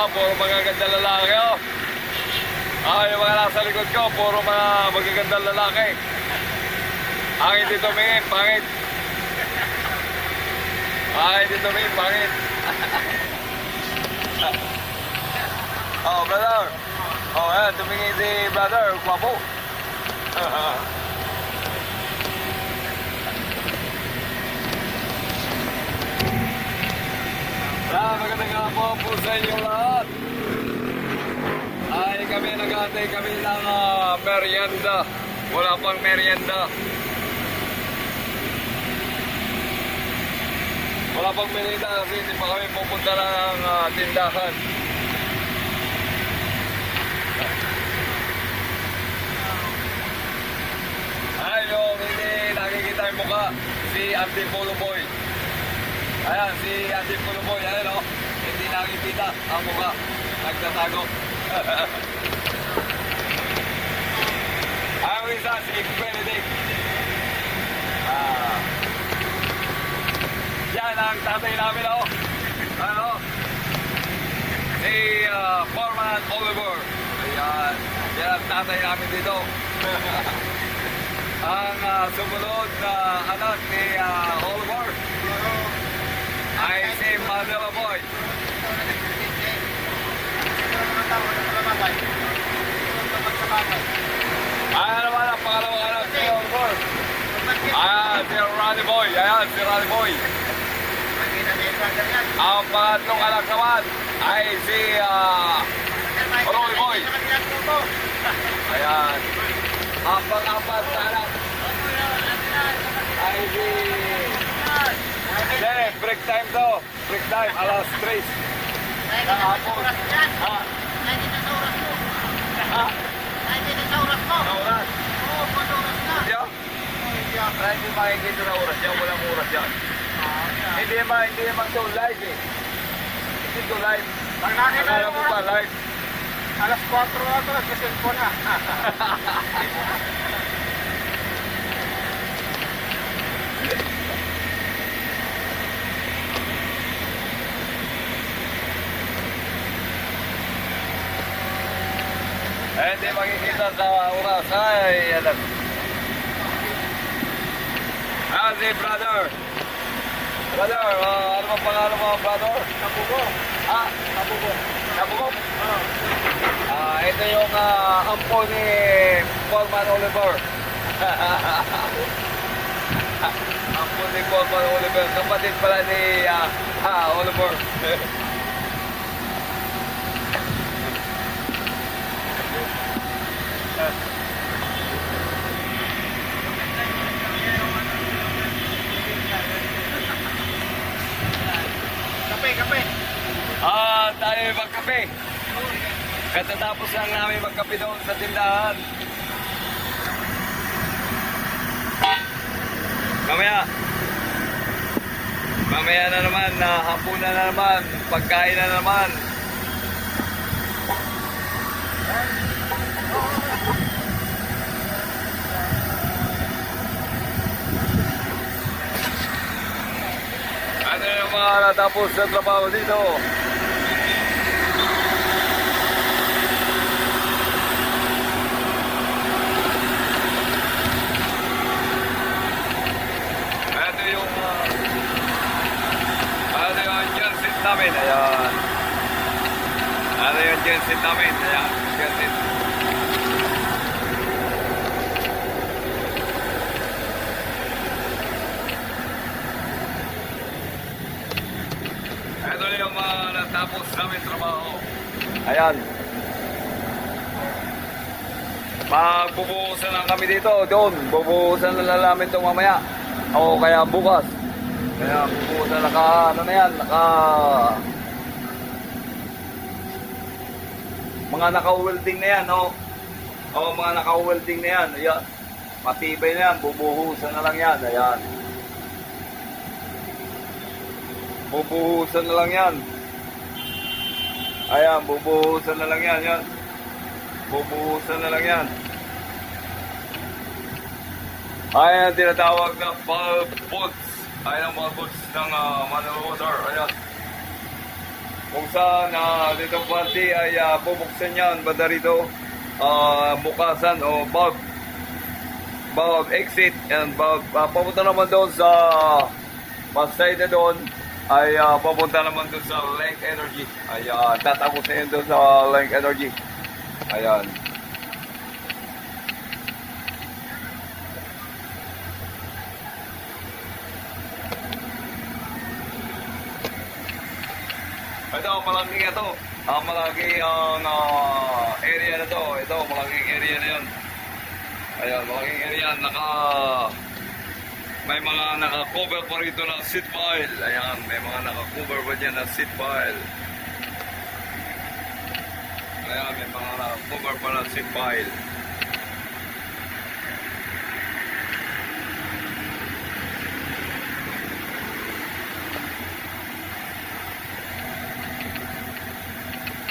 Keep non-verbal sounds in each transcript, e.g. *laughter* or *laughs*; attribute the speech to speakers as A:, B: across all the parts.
A: Ah, puro magaganda lalaki, oh. Ah, yung mga nasa likod ko, puro mga magaganda lalaki. Ang hindi tumingin, pangit. Ah, hindi tumingin, pangit. oh, brother. Oh, ayan, tumingin si brother, kwapo. *laughs* Ah, magandang hapon po sa inyo lahat. Ay, kami nag-atay kami ng ah, merienda. Wala pang merienda. Wala pang merienda kasi hindi pa kami pupunta ng ah, tindahan. Ay, yung hindi nakikita yung mukha, si Auntie Polo Boy. Ayan, si Auntie Polo Boy, ayan o. Hindi nakikita ang mukha. Nagtatago. *laughs* Ang isa, si Benedict. Ah. Yan ang tatay namin o. Ano? Si ah, Foreman Oliver. Ayan. Yan ang tatay namin dito. *laughs* ang ah, sumunod na anak ni ah, Oliver ay si Manila Boy. Ayan naman ang pangalawang anak ni Oliver. Ronnie Boy. Ayan, si Boy. Ang pangatlong anak naman ay si ah, Ronnie Boy. Ayan. Ang pang-apat na anak ay si... Hindi, break time to. Break time, alas 3. Kahapon. Ha? Ha? Sa oras. Diyo? Ay, hindi makikita na oras yan. Walang oras yan. Hindi naman, hindi naman to live eh. Hindi to live.
B: Pag nakita yung
A: mo ba live?
B: alas 4 na ito, nagsiselfon na.
A: Eh, hindi makikita sa oras. Ay, alam. Si brother. Brother, ah, ano bang pangalan mo, brother?
B: Nabugo.
A: Ah,
B: Nabugo.
A: Nabugok. Ah, ito yung ah, ampo ni Paulman Oliver. *laughs* ampo ni Paulman Oliver. Kapatid pala ni ah, ah, Oliver. *laughs*
B: Kape, kape.
A: ah, tayo magkape. Katatapos lang namin magkape doon sa tindahan. Mamaya. Mamaya na naman, na hapunan na naman, pagkain na naman. Mga natapos sa trabaho dito? Ito yung uh, ano yung genset namin, ayan. Ano yung genset namin, ayan, genset. Ito yung mga natapos namin trabaho. Ayan. Magbubuhusan lang kami dito, doon. Bubuhusan na lang namin ito mamaya. O kaya bukas. Kaya bubuhusan naka, ano na yan, naka... Mga naka-welding na yan, no? O mga naka-welding na yan, ayan. Matibay na yan, bubuhusan na lang yan, ayan. Bubuhusan na lang yan. Ayan, bubuhusan na lang yan, yan. Bubuhusan na lang yan. Ayan tinatawag na bulb bolts. Ayan ang mga bolts ng uh, Manila Water. Ayan. kung saan uh, dito party ay ah, bubuksan yan banda rito ah, bukasan o bulb bulb exit and bulb ah, papunta naman doon sa pasay na doon ay ah, papunta naman doon sa Link Energy ay uh, tatapos na yun doon sa Link Energy ayan Ito, malaking ito. Ah, malaki ang ah, area na to. Ito, malaking area na yun. Ayan, malaking area. Naka... May mga naka-cover pa rito ng seat pile. Ayan, may mga naka-cover pa dyan ng seat pile. Ayan, may mga naka-cover pa ng seat pile.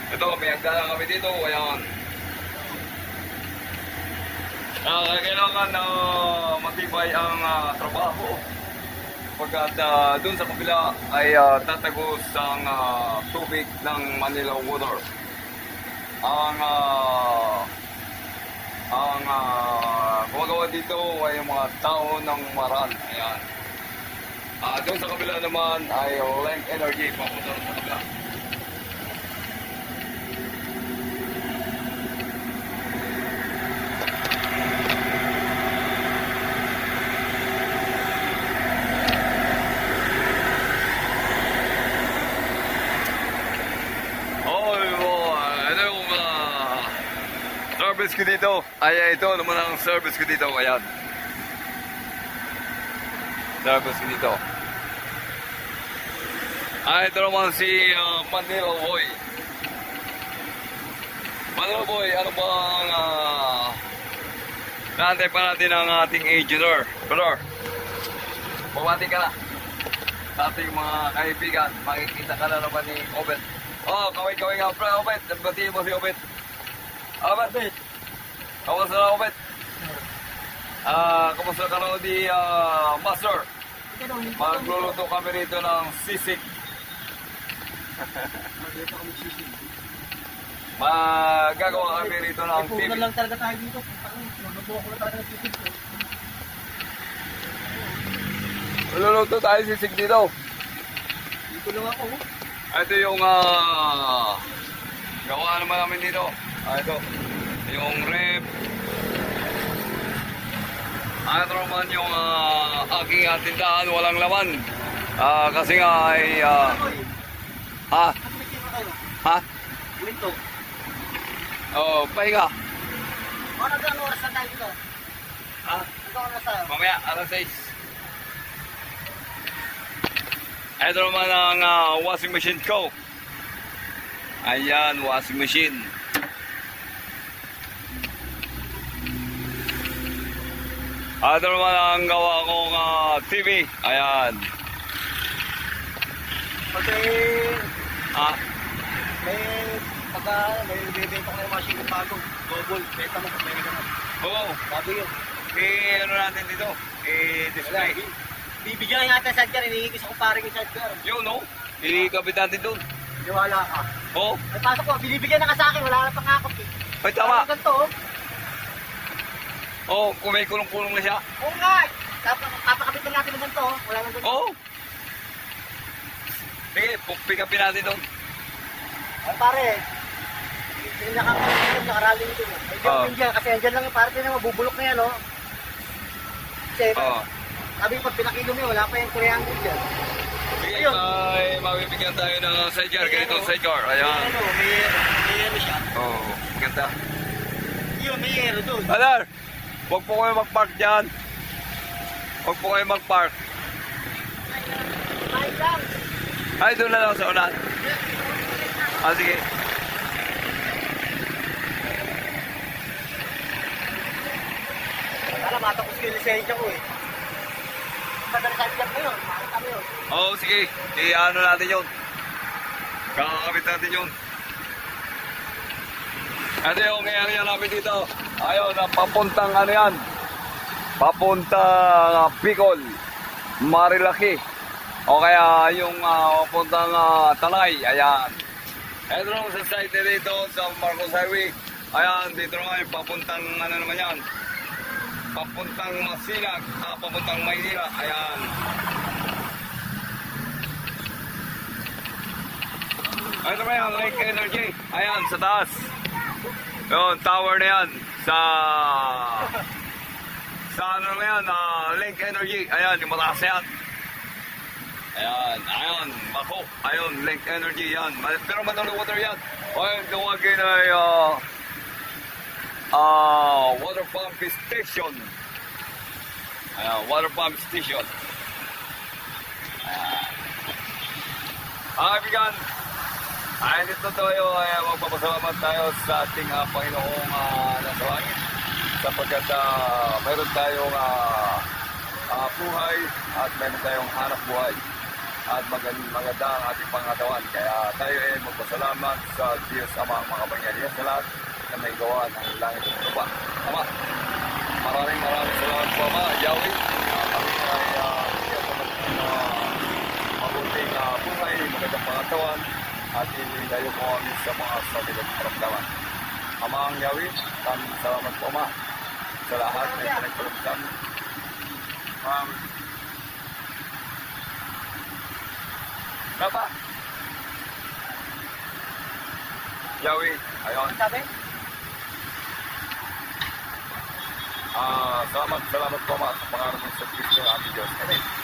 A: Ito, may hagdanan kami dito. Ayan. Ah, kailangan na matibay ang ah, trabaho. Pagkat ah, dun sa kabila ay ah, tatagos ang ah, tubig ng Manila Water. Ang ah, ang gumagawa dito ay mga tao ng Maran. Ayan. Ah, doon sa kabila naman ay Link Energy papunta sa kabila. Oh, oh, ano yung ah, service ko dito? Ay, ay, ito naman ang service ko dito. Ayan. Service ko dito. Ah, ito naman si uh, Manila Boy. Manila Boy, ano ba ang uh, naantay pa natin ang ating engineer? Brother, bumati ka na sa ating mga kaibigan. Makikita ka na naman ni Obet. Oh, kaway-kaway nga, pre, Obet. Batiin mo si Obet. Obet, kamusta na, Obet? Ah, kamusta ka na di ah, Master? Magluluto kami rito ng sisig. *laughs* Magagawa kami rito ng TV.
B: Puno lang talaga tayo dito. Nabubuo ko na talaga ng sisig.
A: Magluluto tayo sisig dito.
B: Dito lang ako.
A: Ito yung ah, gawa naman namin dito. Ah, ito. Yung. Ah, ito naman yung ah, aking ah, tindahan, walang laman. Ah, kasi nga ay... ah, ha? Ha?
B: Winto.
A: Oh, pahinga.
B: Ano gano'ng oras na tayo dito?
A: Ha?
B: Ano oras tayo?
A: Mamaya, alas 6. Ito naman ang ah, washing machine ko. Ayan, washing machine. Ito naman ang gawa kong ah, TV. Ayan.
B: Kasi
A: Ah,
B: may pagka may bibenta ko ng machine ng bago. Double. Benta mo may ganun.
A: oo.
B: Bago yun.
A: Eh, ano natin dito? Eh, display.
B: Bibigyan nga natin sa sidecar. Hinihingi ko sa ko sa sidecar.
A: Yun, no? Ikabit natin doon.
B: Niwala ka.
A: Oo.
B: Ay, pasok ko. Binibigyan na ka sa akin. Wala na pangakot eh.
A: Ay, tama.
B: Parang ganito oh.
A: Oo, kung may kulong-kulong na siya.
B: Oo nga. Tapos papakabit na natin ng ganito oh. Wala nang ganito.
A: Oo. Sige, pick upin natin doon.
B: Ay pare, yung nakakalimutan, nakaraling ito. Ay, di
A: Oo.
B: ako dyan, kasi andyan lang yung pare na mabubulok na yan, oh. Kasi,
A: Oo.
B: sabi pag pinakilo mo yun, wala pa yung triangle dyan.
A: Sige,
B: Ayun.
A: ay mabibigyan tayo ng sidecar. Ganito sidecar.
B: May
A: Ayan.
B: ano, may, may ano siya.
A: Oo, oh, ganda.
B: Yun, may aero doon.
A: Brother, huwag po kayo mag-park dyan. Huwag po kayo mag-park.
B: Ay,
A: doon na lang sa unahan. Ah, sige.
B: Wala, matapos ko yung lisensya ko eh.
A: Oo, oh, sige. I-ano natin yun. Kakakabit natin yun. Ano yung nangyari yan namin dito? Ayun, na papuntang ano yan? Papuntang uh, Bicol, Marilaki. O kaya yung uh, papuntang uh, Tanay, ayan. Ito naman sa site dito sa Marcos Highway. Ayan, dito naman papuntang ano naman yan. Papuntang Masinag, ah, papuntang Maynila. Ayan. Ito naman yung Lake Energy. Ayan, sa taas. Yun, tower na yan. Sa... Sa ano naman yan, ah, Lake Energy. Ayan, yung mataas na yan. Ayan, ayan, mako. Ayun, Lake Energy yan. Pero matalo water yan. Ayun, tawagin ay ah ah, water pump station. Ayan, water pump station. Ayan. Mga kaibigan, ay dito tayo ay magpapasalamat tayo sa ating uh, Panginoong uh, nasa langit sapagkat ah, mayroon tayong ah, ah, buhay at mayroon tayong hanap buhay at magaling maganda ang ating pangatawan. Kaya tayo ay magpasalamat sa Diyos Ama mga kapangyarihan sa lahat na may gawa ng langit at lupa. Ama, maraming maraming salamat po Ama, Yahweh. Uh, kami ay uh, uh, mabuting uh, buhay, magandang pangatawan at inilayo mo kami sa mga sakit at karamdaman. Ama ang Yahweh, kami salamat po Ama sa lahat na ipinagpalog sa amin. Um, Napa? Yahweh, ayon.
B: Sabi?
A: Ah, salamat, salamat po Ama sa pangarap ng sa Kristo ng aming Diyos. Amen.